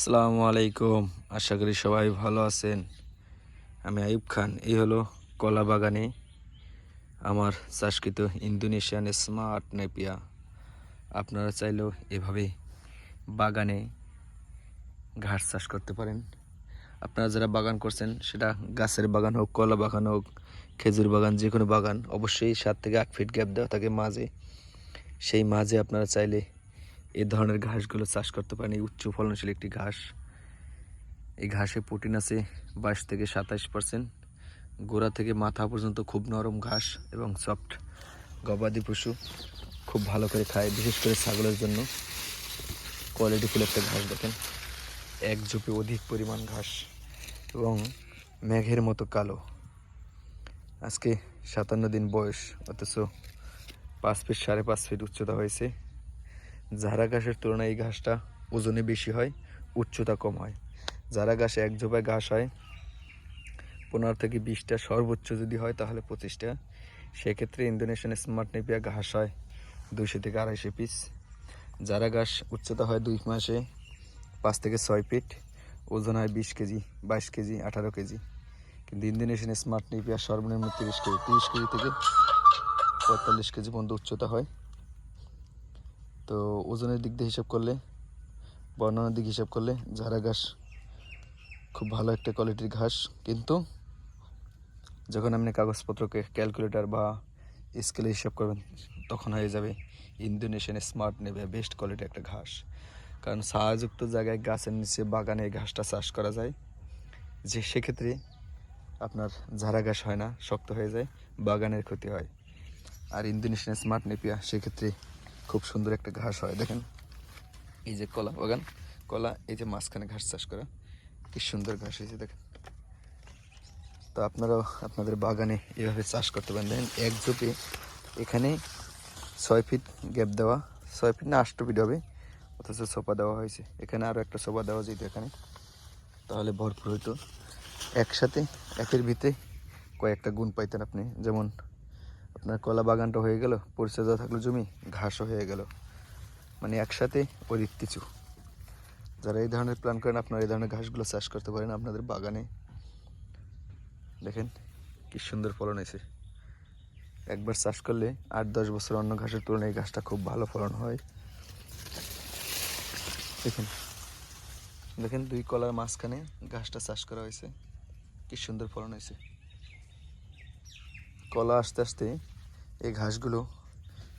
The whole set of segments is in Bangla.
আসসালামু আলাইকুম। আশা করি সবাই ভালো আছেন। আমি আইব খান। এই হলো কলা বাগানে আমার চাষকৃত ইন্দোনেশিয়ান স্মার্ট নেপিয়া। আপনারা চাইলেও এভাবে বাগানে ঘাস চাষ করতে পারেন। আপনারা যারা বাগান করছেন, সেটা গাছের বাগান হোক, কলা বাগান হোক, খেজুর বাগান যে কোনো বাগান, অবশ্যই সাত থেকে আট ফিট গ্যাপ দেওয়া থাকে মাঝে। সেই মাঝে আপনারা চাইলে এই ধরনের ঘাসগুলো চাষ করতে পারেন। এই উচ্চ ফলনশীল একটি ঘাস। এই ঘাসে প্রোটিন আছে বাইশ থেকে সাতাশ পার্সেন্ট। গোড়া থেকে মাথা পর্যন্ত খুব নরম ঘাস এবং সফট গবাদি পশু খুব ভালো করে খায়, বিশেষ করে ছাগলের জন্য। কোয়ালিটিফুল একটা ঘাস দেখেন। এক ঝোপে অধিক পরিমাণ ঘাস এবং মেঘের মতো কালো। আজকে সাতান্ন দিন বয়স, অথচ পাঁচ ফিট সাড়ে পাঁচ ফিট উচ্চতা হয়েছে। ঝাড়া ঘাসের তুলনায় এই ঘাসটা ওজনে বেশি হয়, উচ্চতা কম হয়। ঝাড়া ঘাসে এক ঝোপায় ঘাস হয় পনেরো থেকে বিশটা সর্বোচ্চ যদি হয় তাহলে পঁচিশটা। সেক্ষেত্রে ইন্দোনেশিয়ান স্মার্ট নেপিয়া ঘাস হয় দুইশো থেকে আড়াইশো পিস। যারা ঘাস উচ্চতা হয় দুই মাসে পাঁচ থেকে ছয় ফিট, ওজন হয় বিশ কেজি, বাইশ কেজি, আঠারো কেজি। কিন্তু ইন্দোনেশিয়ান স্মার্ট নেপিয়া সর্বনিম্ন তিরিশ কেজি তিরিশ কেজি থেকে পঁয়তাল্লিশ কেজি পর্যন্ত উচ্চতা হয়। তো ওজনের দিক দিয়ে হিসাব করলে বর্ণনার দিক হিসাব করলে, ঝাড়া ঘাস খুব ভালো একটা কোয়ালিটির ঘাস। কিন্তু যখন আপনি কাগজপত্রকে ক্যালকুলেটর বা স্কেলে হিসাব করবেন, তখন হয়ে যাবে ইন্দোনেশিয়ান স্মার্ট নেবে বেস্ট কোয়ালিটির একটা ঘাস। কারণ ছায়াযুক্ত জায়গায় গাছের নিচে বাগানে ঘাসটা চাষ করা যায়। যে সেক্ষেত্রে আপনার ঝাড়া ঘাস হয় না, শক্ত হয়ে যায়, বাগানের ক্ষতি হয়। আর ইন্দোনেশিয়ান স্মার্ট নেপিয়া সেক্ষেত্রে খুব সুন্দর একটা ঘাস হয়, দেখেন। এই যে কলা বাগান, কলা এই যে মাঝখানে ঘাস চাষ করা, কি সুন্দর ঘাস হয়েছে, দেখেন। তো আপনারাও আপনাদের বাগানে এভাবে চাষ করতে পারেন। দেখেন, এক ঝোপে এখানে ছয় ফিট গ্যাপ দেওয়া, ছয় ফিট না, আষ্ট ফিট হবে, অথচ সোফা দেওয়া হয়েছে। এখানে আরও একটা সোফা দেওয়া যেত এখানে। তাহলে ভরপুর হইতো। একসাথে, একের ভিতরে কয়েকটা গুণ পাইতেন আপনি। যেমন আপনার কলা বাগানটা হয়ে গেল পরিচর্যা থাকল জমি, ঘাসও হয়ে গেল। মানে একসাথে অধিক কিছু। যারা এই ধরনের প্ল্যান করেন, আপনারা এই ধরনের ঘাসগুলো চাষ করতে পারেন আপনাদের বাগানে। দেখেন, কি সুন্দর ফলন হয়েছে। একবার চাষ করলে আট দশ বছর অন্য ঘাসের তুলনায় এই ঘাসটা খুব ভালো ফলন হয়। দেখেন দেখেন দুই কলার মাঝখানে ঘাসটা চাষ করা হয়েছে। কি সুন্দর ফলন হয়েছে। কলা আস্তে আস্তে এই ঘাসগুলো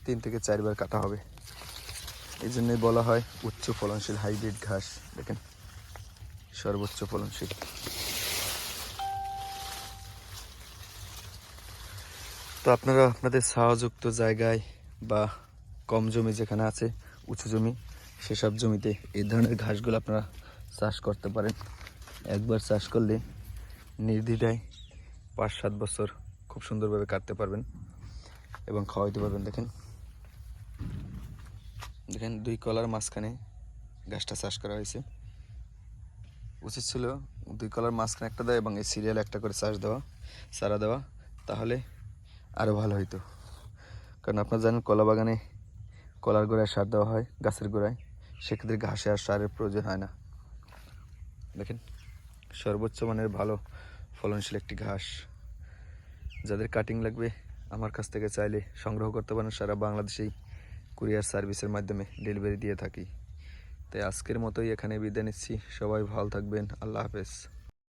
তিন থেকে চারবার কাটা হবে। এই জন্যই বলা হয় উচ্চ ফলনশীল হাইব্রিড ঘাস। দেখেন, সর্বোচ্চ ফলনশীল। তো আপনারা আপনাদের ছায়াযুক্ত জায়গায় বা কম জমি যেখানে আছে, উঁচু জমি, সেসব জমিতে এই ধরনের ঘাসগুলো আপনারা চাষ করতে পারেন। একবার চাষ করলে নির্দ্বিধায় পাঁচ সাত বছর খুব সুন্দরভাবে কাটতে পারবেন এবং খাওয়াইতে পারবেন, দেখেন। দেখেন, দুই কলার মাঝখানে গাছটা চাষ করা হয়েছে। উচিত ছিল দুই কলার মাঝখানে একটা দেওয়া এবং এই সিরিয়াল একটা করে চাষ দেওয়া সারা দেওয়া, তাহলে আরও ভালো হইতো। কারণ আপনারা জানেন, কলা বাগানে কলার গোড়ায় সার দেওয়া হয়, গাছের গোড়ায়। সেক্ষেত্রে ঘাসে আর সারের প্রয়োজন হয় না। দেখেন, সর্বোচ্চ মানের ভালো ফলনশীল একটি ঘাস। যাদের কাটিং লাগবে, আমার কাছ থেকে চাইলে সংগ্রহ করতে পারেন সারা বাংলাদেশেই কুরিয়ার সার্ভিসের মাধ্যমে ডেলিভারি দিয়ে থাকি। তাই আজকের মতোই এখানে বিদায় নিচ্ছি। সবাই ভালো থাকবেন। আল্লাহ হাফেজ।